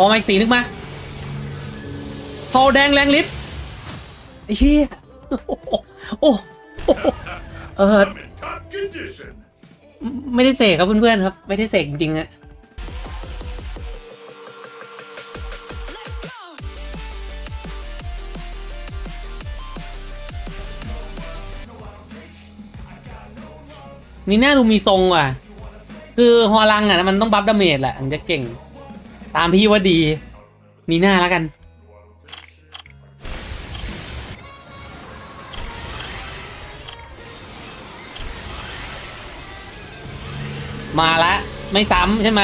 อมาอีกสีนึงมาพอแดงแรงลิ์ไอ้เชี่ยโอ้โหโอ้โหเออ I'm in top condition. ไม่ได้เสกครับเพื่อนๆครับ ไม่ได้เสกจริงๆอะนี่น่าดูมีทรงว่ะ คือฮอลังอะมันต้องบัฟดาเมจแหละถึงจะเก่ง ตามพี่ว่าดี นีหน่าแล้วกัน มาละ ไม่ซ้ำใช่ไหม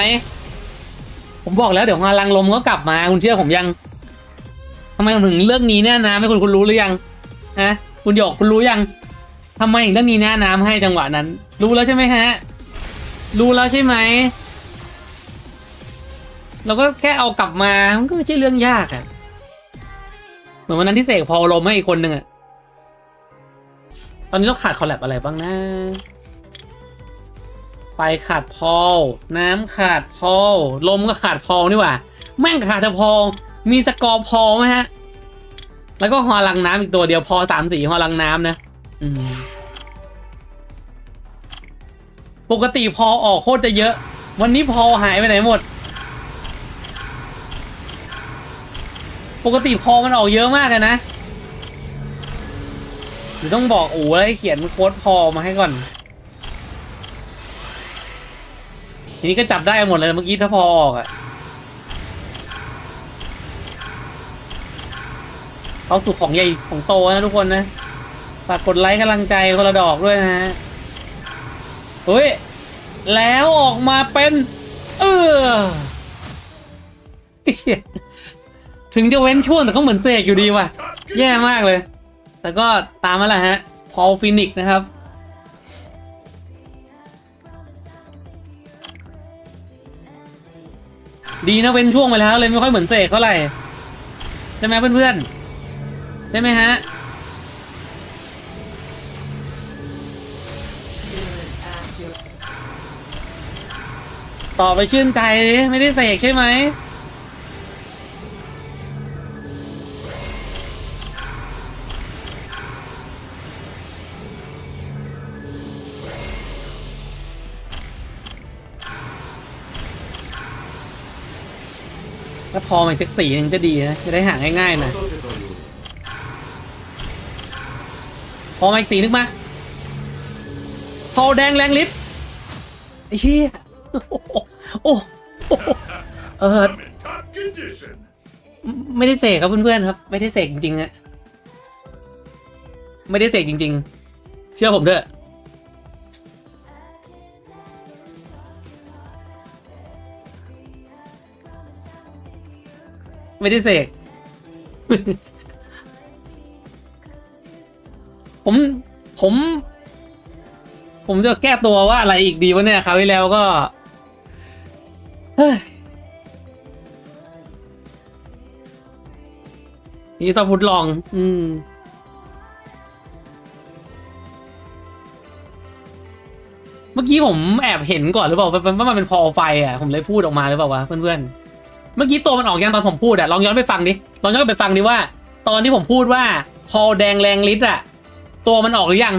ผมบอกแล้วเดี๋ยวฮอลังลมก็กลับมาคุณเชื่อผมยังทำไมถึงเลือกนี้แน่น้ำให้คุณคุณรู้หรือยังฮะคุณหยกคุณรู้ยังทำไมถึงเลือกนี้แน่น้ำให้จังหวะนั้น รู้แล้วใช่ไหมฮะ รู้แล้วใช่ไหม เราก็แค่เอากลับมา มันก็ไม่ใช่เรื่องยากอะเหมือนวันนั้นที่เสกพอลมให้อีกคนหนึ่งอะตอนนี้เราขาดคอลแลบอะไรบ้างนะไฟขาดพอลน้ำขาดพอลลมก็ขาดพอลนี่หว่า แม่งขาดแต่พอลมีสกอร์พอลไหมฮะ แล้วก็ฮอลังน้ำอีกตัวเดียวพอสามสีฮอลังน้ำนะ อืมปกติพอออกโคตรจะเยอะ วันนี้พอหายไปไหนหมด ปกติพอมันออกเยอะมากเลยนะเดี๋ยวต้องบอกอู๋แล้วให้เขียนโค้ดพอมาให้ก่อน ทีนี้ก็จับได้หมดเลยเมื่อกี้ถ้าพอออกอะเขาสู่ของใหญ่ของโตนะทุกคนนะฝากกดไลค์กำลังใจคนละดอกด้วยนะฮะเฮ้ย แล้วออกมาเป็น เออ ถึงจะเว้นช่วงแต่ก็เหมือนเสกอยู่ดีว่ะ แย่มากเลย แต่ก็ตามมาแหละฮะ พอลฟินิกนะครับ ดีนะเว้นช่วงไปแล้วเลยไม่ค่อยเหมือนเสกเท่าไหร่ ใช่ไหมเพื่อนๆ ใช่ไหมฮะต่อไปชื่นใจไม่ได้เสกใช่ไหม พอมันสักสีหนึงจะดีนะ จะได้หาง่ายๆหน่อยพอมาอีกสีนึงมาพอแดงแรงลิ์ไอ้เชี่ยโอ้โอ้เออไม่ได้เสกครับเพื่อนๆครับ ไม่ได้เสกจริงๆอะไม่ได้เสกจริง ๆ เชื่อผมเถอะ ไม่ได้เสก ผม ผม ผมจะแก้ตัวว่าอะไรอีกดีวะเนี่ยคราวที่แล้วก็เฮ้ยนี่ต้องพุดลอง อืมเมื่อกี้ผมแอบเห็นก่อนหรือเปล่าว่าว่ามันเป็นพอไฟอะ ผมเลยพูดออกมาหรือเปล่าวะเพื่อนๆ เมื่อกี้ตัวมันออกยังตอนผมพูดอะลองย้อนไปฟังดิลองย้อนไปฟังดิว่า ตอนที่ผมพูดว่าพอแดงแรงลิตรอะตัวมันออกหรือยัง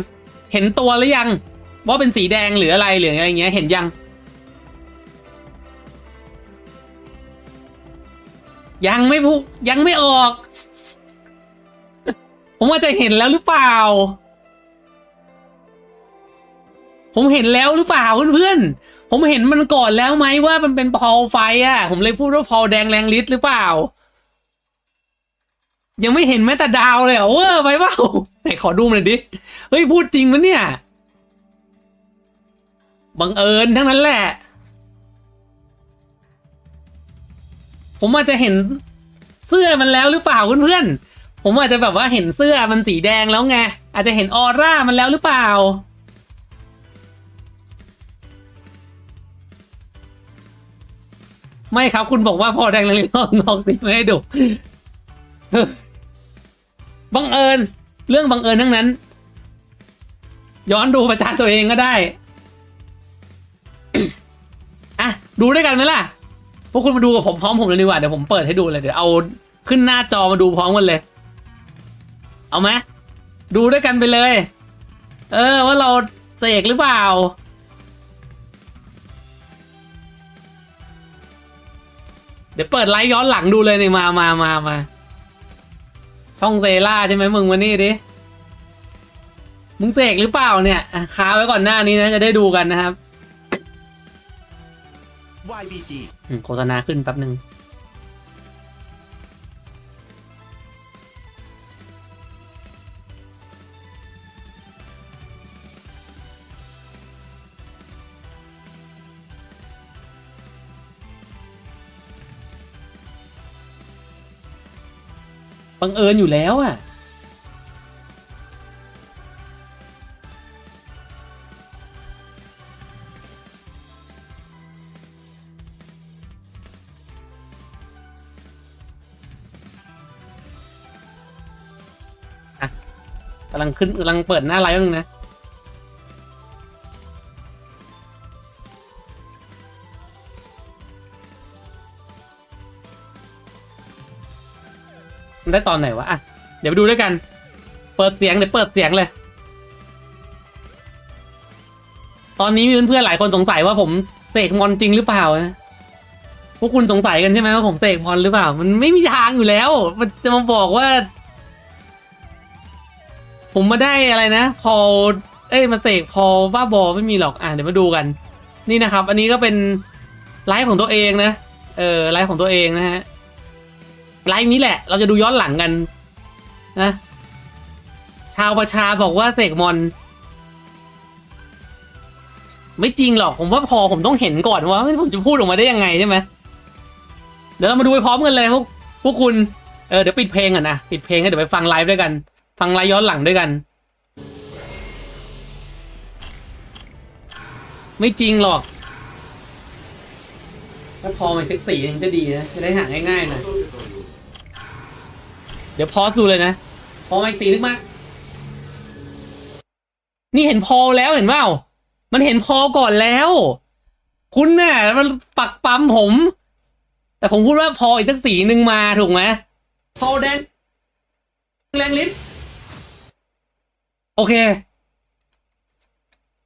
เห็นตัวหรือยัง ว่าเป็นสีแดงหรืออะไรหรืออะไรเงี้ยเห็นยัง ยังไม่พูยังไม่ออก ผมว่าจะเห็นแล้วหรือเปล่า ผมเห็นแล้วหรือเปล่าเพื่อนๆ ผมเห็นมันก่อนแล้วไหมว่ามันเป็นพอลไฟอะ ผมเลยพูดว่าพอลแดงแรงลิตรหรือเปล่า ยังไม่เห็นแม้แต่ดาวเลยเหรอเวอร์ไปเปล่าไหนขอดูหน่อยดิ เฮ้ย พูดจริงมั้ยเนี่ยบังเอิญทั้งนั้นแหละ ผมอาจจะเห็นเสื้อมันแล้วหรือเปล่าเพื่อนๆผมอาจจะแบบว่าเห็นเสื้อมันสีแดงแล้วไงอาจจะเห็นออร่ามันแล้วหรือเปล่า ไม่ครับคุณบอกว่าพอแดงเลยลองลองสิไม่ให้ดูบังเอิญ เรื่องบังเอิญทั้งนั้น ย้อนดูประจานตัวเองก็ได้อะดูด้วยกันไหมล่ะปวกคุณมาดูกับผมพร้อมผมเลยดีกว่าเดี๋ยวผมเปิดให้ดูเลยเดี๋ยวเอาขึ้นหน้าจอมาดูพร้อมกันเลย เอาไหมดูด้วยกันไปเลย เออว่าเราเสกหรือเปล่า เดี๋ยวเปิดไลฟ์ย้อนหลังดูเลยนี่มามามามาช่องเซล่าใช่ไหมมึงมานี่ดิ มึงเสกหรือเปล่าเนี่ยอะค้าไว้ก่อนหน้านี้นะจะได้ดูกันนะครับ YBG อืมโฆษณาขึ้นแป๊บหนึ่ง บังเอิญอยู่แล้วอะกำลังขึ้นกำลังเปิดหน้าไลฟ์นึงนะ มันได้ตอนไหนวะอะเดี๋ยวไปดูด้วยกัน เปิดเสียงเดี๋ยวเปิดเสียงเลย ตอนนี้มีเพื่อนๆหลายคนสงสัยว่าผมเสกมอนจริงหรือเปล่านะพวกคุณสงสัยกันใช่ไหมว่าผมเสกมอนหรือเปล่า มันไม่มีทางอยู่แล้ว มันจะมาบอกว่า ผมมาได้อะไรนะ พอ เอ้ยมาเสกพอบ้าบอไม่มีหรอกอะเดี๋ยวมาดูกัน นี่นะครับ อันนี้ก็เป็นไลฟ์ของตัวเองนะ เออไลฟ์ของตัวเองนะฮะ ไลฟ์นี้แหละ เราจะดูย้อนหลังกันนะชาวประชาบอกว่าเสกมอน ไม่จริงหรอกผมว่าพอผมต้องเห็นก่อนว่าผมจะพูดออกมาได้ยังไงใช่ไหมเดี๋ยวเรามาดูไปพร้อมกันเลยพวกพวกคุณเออเดี๋ยวปิดเพลงก่อนนะปิดเพลงกันเดี๋ยวไปฟังไลฟ์ด้วยกัน ฟังไลฟ์ย้อนหลังด้วยกัน ไม่จริงหรอก ถ้าพอมันเซ็กซี่ยังจะดีนะจะได้หาง่ายๆหน่อย เดี๋ยวพอสดูเลยนะ พอไมาอีกสีนึกมาก นี่เห็นพอแล้วเห็นเปล่า มันเห็นพอก่อนแล้ว คุณน่ะมันปักปั๊มผม แต่ผมพูดว่าพออีกสักสีหนึ่งมาถูกไหมพอแดงแรงลิ้นโอเค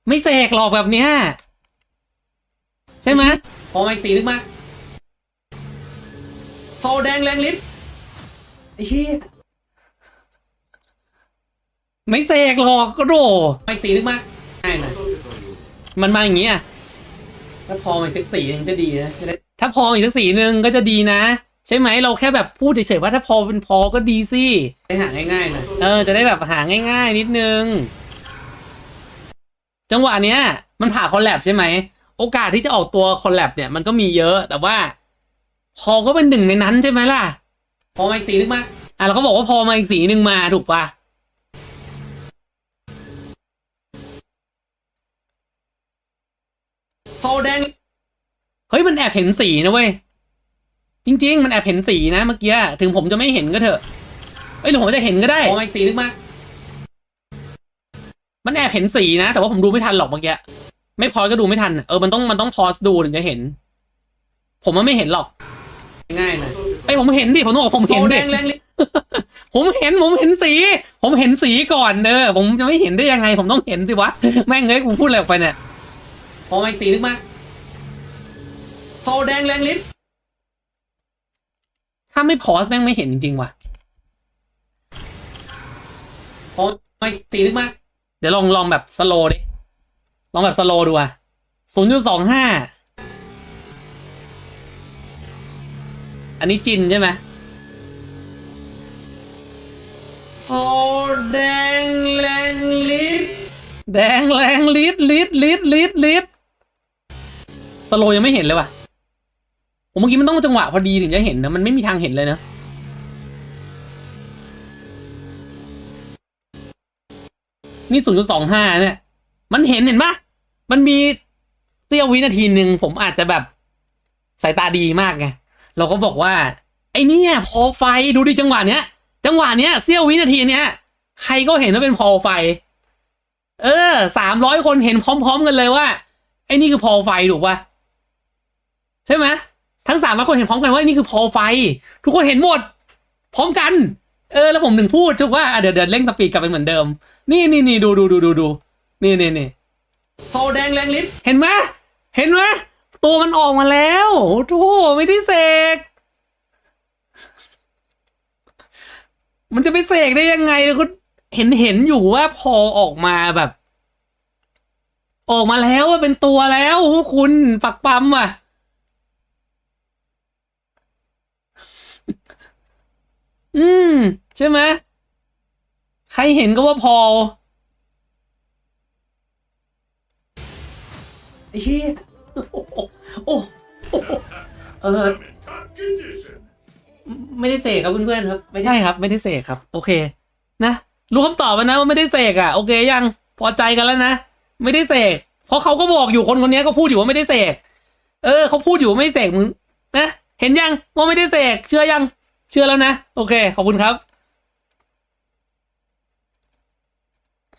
ไม่เสกหรอกแบบเนี้ย ใช่ไหมพอไมาอีกสีนึงมากพอแดงแรงลิ้น เชี่ยไม่เสกหรอกก็โดมาอีกสีนึงมาง่ายหน่อยมันมาอย่างงี้อะถ้าพอมาอีกสักสีหนึงจะดีนะจะได้ถ้าพออีกสักสีหนึ่งก็จะดีนะ ใช่ไหมเราแค่แบบพูดเฉยๆว่าถ้าพอเป็นพอก็ดีสิได้หาง่ายๆหน่อยเออจะได้แบบหาง่าย ๆ นิดนึง จังหวะเนี้ย มันผ่าคอลแลบใช่ไหมโอกาสที่จะออกตัวคอลแลบเนี่ยมันก็มีเยอะ แต่ว่า พอก็เป็นหนึ่งในนั้นใช่ไหมล่ะ พอมาอีกสีนึงมาอะเราก็บอกว่าพอมาอีกสีนึงมาถูกปะพอแดง เฮ้ยมันแอบเห็นสีนะเว้ย จริง ๆ มันแอบเห็นสีนะเมื่อกี้ถึงผมจะไม่เห็นก็เถอะเอ้ยหรือผมจะเห็นก็ได้พอมาอีกสีนึงมามันแอบเห็นสีนะ แต่ว่าผมดูไม่ทันหรอกเมื่อกี้ไม่พอก็ดูไม่ทัน เออมันต้องมันต้องพอสดูถึงจะเห็น ผมมันไม่เห็นหรอก ง่ายหน่อยไอยผมเห็นดิผมต้องบอกผมเห็นดิผมเห็นผมเห็นสี ผมเห็นสีก่อนเออผมจะไม่เห็นได้ยังไง ผมต้องเห็นสิวะแม่งเอ้ยกูพูดอะไรออกไปเนี่ยพอมาอีกสีนึงมาพอแดงแรงลิ้นถ้าไม่พอสแม่งไม่เห็นจริงๆว่ะพอมาอีกสีนึงมาเดี๋ยวลองลองแบบสโลดิลองแบบสโลดูอะศูนย์จุดสองห้า อันนี้จินใช่ไหมพอแดงแรงลิดแดงแรงลิดลิดลิดลิดลิดสโลยังไม่เห็นเลยว่ะผมเมื่อกี้มันต้องจังหวะพอดีถึงจะเห็นนะ มันไม่มีทางเห็นเลยนะ นี่ศูนย์จุดสองห้าเนี่ย มันเห็นเห็นปะมันมีเสี้ยววินาทีหนึ่งผมอาจจะแบบสายตาดีมากไง เราก็บอกว่าไอ้เนี่ยพอไฟดูดิจังหวะเนี้ย จังหวะเนี้ยเสี้ยววินาทีเนี้ยใครก็เห็นว่าเป็นพอไฟ เออสามร้อยคนเห็นพร้อม ๆ กันเลยว่า ไอ้นี่คือพอไฟถูกปะใช่ไหมทั้งสามร้อยคนเห็นพร้อมกันว่านี่คือพอไฟ ทุกคนเห็นหมด พร้อมกัน เออ แล้วผมถึงพูดถูกว่าเดี๋ยวเดี๋ยวเร่งสปีดกลับไปเหมือนเดิม นี่นี่นี่ดูดูดูดูดูนี่นี่นี่พอแดงแรงลิ้นเห็นไหมเห็นไหม ตัวมันออกมาแล้วโอ้โหไม่ได้เสก มันจะไปเสกได้ยังไงคุณเห็นเห็นอยู่ว่าพอออกมาแบบ ออกมาแล้วว่าเป็นตัวแล้วคุณปักปั๊มอะอืม ใช่ไหมใครเห็นก็ว่าพอไอ้เหี้ย โอ้โหโอ้เออไม่ได้เสกครับเพื่อนๆครับ ไม่ใช่ครับ ไม่ได้เสกครับ โอเค นะรู้คำตอบแล้วนะว่าไม่ได้เสกอะโอเคยังพอใจกันแล้วนะไม่ได้เสกเพราะเขาก็บอกอยู่คนคนนี้ก็พูดอยู่ว่าไม่ได้เสกเออเขาพูดอยู่ว่าไม่เสกมึงนะเห็นยังว่าไม่ได้เสกเชื่อยัง เชื่อแล้วนะโอเค ขอบคุณครับ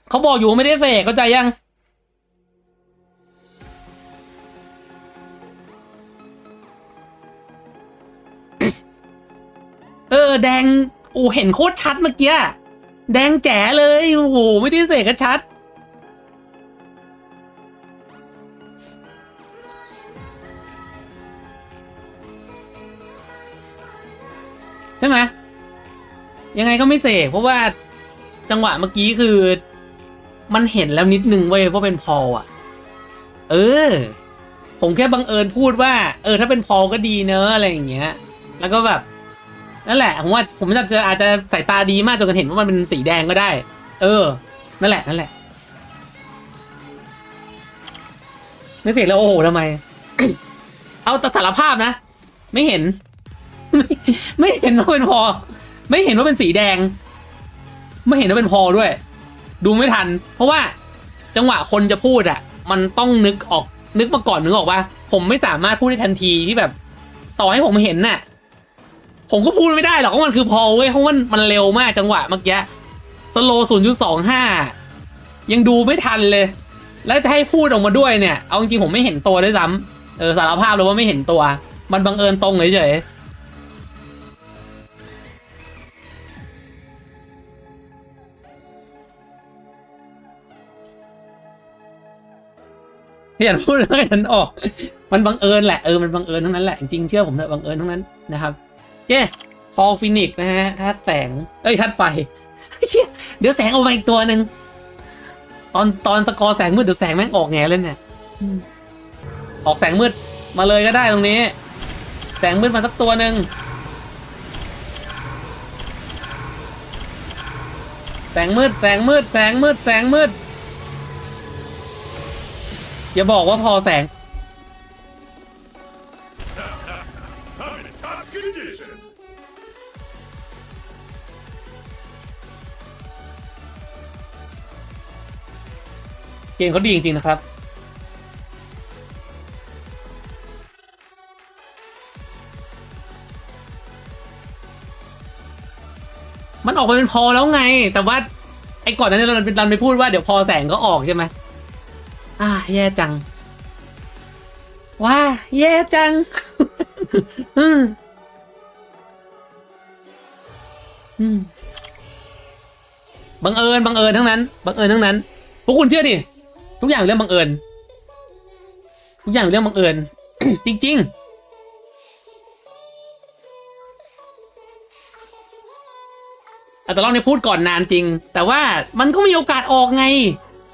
เขาบอกอยู่ว่าไม่ได้เสกเข้าใจยัง เออ แดงโอ้เห็นโคตรชัดเมื่อกี้แดงแจ๋เลยโอ้โหไม่ได้เสกก็ชัด ใช่ไหมยังไงก็ไม่เสกเพราะว่าจังหวะเมื่อกี้คือ มันเห็นแล้วนิดนึงเว้ยว่าเป็นพอลอะ เออ ผมแค่บังเอิญพูดว่า เออ ถ้าเป็นพอลก็ดีเนอะอะไรอย่างเงี้ย แล้วก็แบบ นั่นแหละผมว่าผมอาจจะอาจจะสายตาดีมากจนกันเห็นว่ามันเป็นสีแดงก็ได้ เออ นั่นแหละนั่นแหละไม่เสร็จแล้วโอ้โหทำไม เอาแต่สารภาพนะ ไม่เห็น ไม่ไม่เห็นว่าเป็นพอ ไม่เห็นว่าเป็นสีแดง ไม่เห็นว่าเป็นพอด้วย ดูไม่ทัน เพราะว่าจังหวะคนจะพูดอะมันต้องนึกออกนึกมาก่อนนึกออกว่า ผมไม่สามารถพูดได้ทันทีที่แบบ ต่อให้ผมเห็นน่ะ ผมก็พูดไม่ได้หรอกว่ามันคือพอเว้ยเพราะว่ามันเร็วมากจังหวะเมื่อกี้สโลศูนย์จุดสองห้ายังดูไม่ทันเลย แล้วจะให้พูดออกมาด้วยเนี่ย เอาจริงๆผมไม่เห็นตัวด้วยซ้ำเออสารภาพเลยว่าไม่เห็นตัว มันบังเอิญตรงเฉยๆเห็นพูดแล้วเห็นออก มันบังเอิญแหละ เออ มันบังเอิญทั้งนั้นแหละ จริงเชื่อผมเถอะบังเอิญทั้งนั้นนะครับ เย้พอฟินิกนะฮะธาตุแสง เอ้ยธาตุไฟเชี่ยเดี๋ยวแสงออกมาอีกตัวหนึ่งตอนตอนสกอร์แสงมืดเดี๋ยวแสงแม่งออกแง่เลยเนี่ยอืมออกแสงมืดมาเลยก็ได้ตรงนี้ แสงมืดมาสักตัวหนึ่งแสงมืดแสงมืดแสงมืดแสงมืดอย่าบอกว่าพอแสง มเขาดีจริง ๆ นะครับ มันออกมาเป็นพอแล้วไง แต่ว่า ไอ้ก่อนนั้นเราเราไปพูดว่าเดี๋ยวพอแสงก็ออกใช่ไหมอ่า แย่จัง ว้า แย่จัง อืมอืมบังเอิญบังเอิญทั้งนั้นบังเอิญทั้งนั้นพวกคุณเชื่อดิ ทุกอย่างเรื่องบังเอิญทุกอย่างเรื่องบังเอิญจริง ๆแต่ตอนนี้พูดก่อนนานจริง แต่ว่ามันก็มีโอกาสออกไง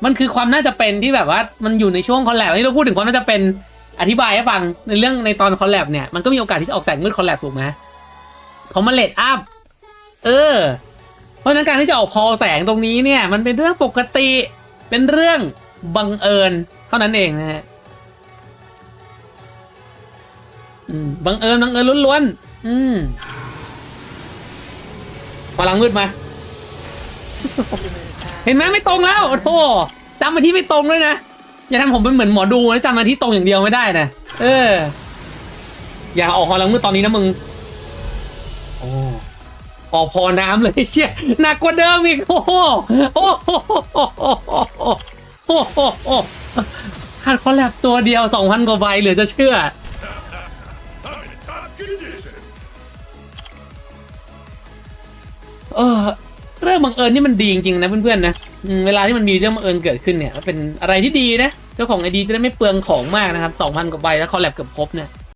มันคือความน่าจะเป็นที่แบบว่ามันอยู่ในช่วงคอลแลบที่เราพูดถึงความน่าจะเป็นอธิบายให้ฟังในเรื่องในตอนคอลแลบเนี่ยมันก็มีโอกาสที่จะออกแสงมืดคอลแลบถูกไหมเพราะมันเลดอัพเออ เพราะฉะนั้นการที่จะออกพอแสงตรงนี้เนี่ย มันเป็นเรื่องปกติเป็นเรื่อง บังเอิญเท่านั้นเองนะฮะอืมบังเอิญบังเอิญล้วนๆอืมพลังมืดมา เห็นไหมไม่ตรงแล้วโอ้โหจำมาที่ไม่ตรงด้วยนะ อย่าทำผมเป็นเหมือนหมอดูนะจำมาที่ตรงอย่างเดียวไม่ได้นะเออ อย่าออกพลังมืดตอนนี้นะมึงโอ้ออกพอน้ำเลยเชี่ยหนักกว่าเดิมอีกโอ้โห โอ้โหขาดคอแลบตัวเดียว 2,000 กว่าใบเหลือจะเชื่อ เออเรื่องบังเอิญนี่มันดีจริงๆนะเพื่อนๆนะเวลาที่มันมีเรื่องบังเอิญเกิดขึ้นเนี่ยเป็นอะไรที่ดีนะ เจ้าของไอดีจะได้ไม่เปลืองของมากนะครับ 2,000 กว่าใบแล้วคอแลบเกือบครบเนี่ย